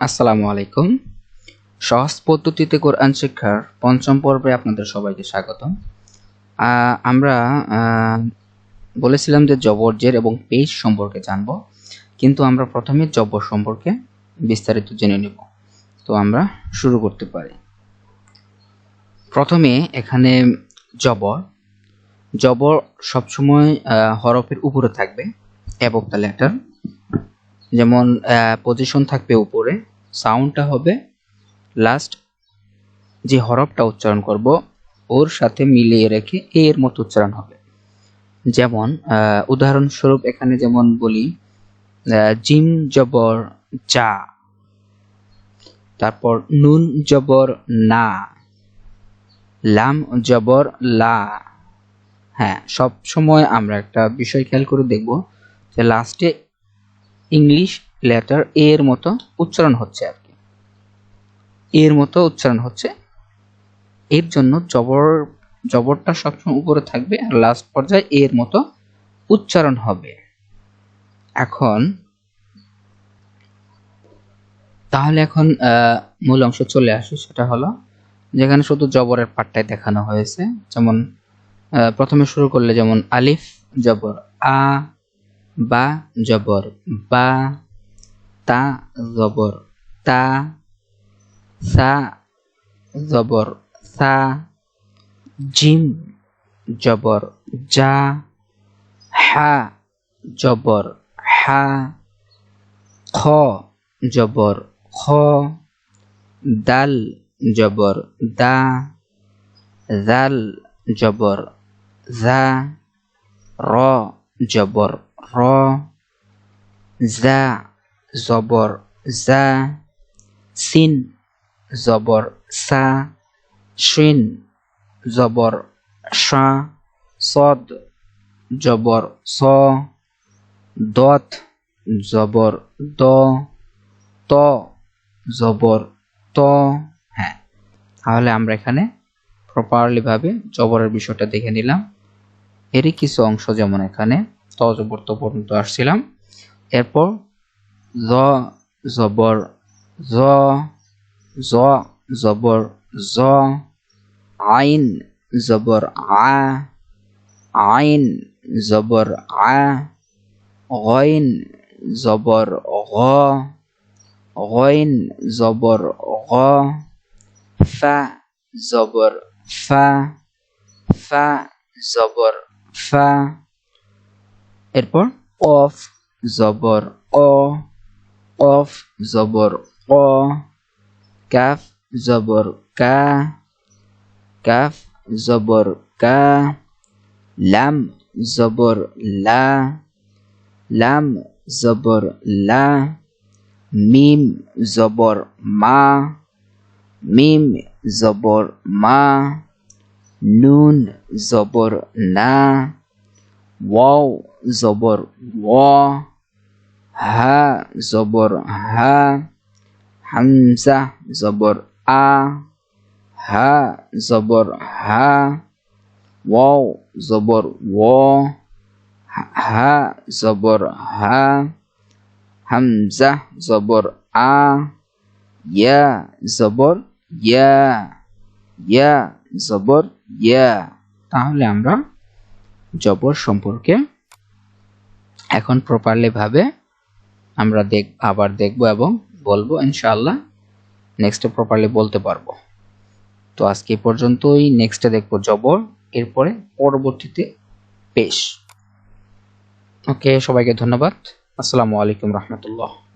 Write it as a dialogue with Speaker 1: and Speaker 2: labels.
Speaker 1: আসসালামু আলাইকুম। সহজ পদ্ধতিতে কোরআন শিক্ষার পঞ্চম পর্বে আপনাদের সবাইকে স্বাগতম। আহ, আমরা বলেছিলাম যে জবরজের এবং পেজ সম্পর্কে জানব কিন্তু আমরা প্রথমে জবর সম্পর্কে বিস্তারিত জেনে নেব। তো আমরা শুরু করতে পারি। প্রথমে এখানে জবর। জবর সবসময় হরফের উপরে থাকবে এবং দ্য লেটার। যেমন পজিশন থাকবে উপরে সাউন্ডটা হবে লাস্ট যে হরফটা উচ্চারণ করব, ওর সাথে মিলিয়ে রেখে এর মতো উচ্চারণ হবে। যেমন উদাহরণস্বরূপ এখানে যেমন বলি জিম জবর যা, তারপর নুন জবর না, লাম জবর লা হ্যাঁ সব সময় আমরা একটা বিষয় খেয়াল করে দেখব যে লাস্টে ইংলিশ লেটার এ এর মতো উচ্চারণ হচ্ছে আর কি। এর মতো উচ্চারণ হচ্ছে। এর জন্য জবর, জবরটা সবসময় উপরে থাকবে আর লাস্ট পর্যায়ে এর মতো উচ্চারণ হবে। এখন, তাহলে এখন মূল অংশ চলে আসে, সেটা হলো যেখানে শুধু জবরের পাটটাই দেখানো হয়েছে। যেমন প্রথমে শুরু করলে যেমন আলিফ, জবর আ বা জবর বা তা জবর তা সা জবর সা জিম জবর যা হা জবর হা খ জবর খ দাল জবর দা জাল জবর জা র জবর র জা জবর জা সিন জবর সা শিন জবর শা সদ জবর স দত জবর দ, ত জবর ত হ্যাঁ তাহলে আমরা এখানে প্রপারলি ভাবে জবরের বিষয়টা দেখে নিলাম। এরই কিছু অংশ যেমন এখানে জবর পর্যন্ত আসছিলাম। এরপর জ, জবর, জ জ, জবর, জ, আইন, জবর, আ, আইন, জবর, আ, গইন, জবর, গ, গইন, জবর, গ, ফা, জবর, ফা ফা, জবর, ফা এরপর? অফ জবর অ, অফ জবর অ, কাফ জবর কা, কাফ জবর কা, লাম জবর লা, লাম জবর লা, মিম জবর মা, মিম জবর মা, নুন জবর না, ওয়াও জবর ওয়া হা জবর হা, হামজা জবর আ, হা জবর হা ওয়াও জবর ও হা জবর হা, হামজা জবর আ ইয়া জবর ইয়া ইয়া জবর ইয়া তাহলে আমরা জবর সম্পর্কে এখন প্রপারলি ভাবে আমরা দেখ, আবার দেখব এবং বলব, ইনশাআল্লাহ নেক্সটে প্রপারলি বলতে পারব। তো আজকে এই পর্যন্তই নেক্সটে দেখব জবর, এরপরে পরবর্তীতে পেশ। ওকে, সবাইকে ধন্যবাদ। আসসালামু আলাইকুম রহমতুল্লাহ।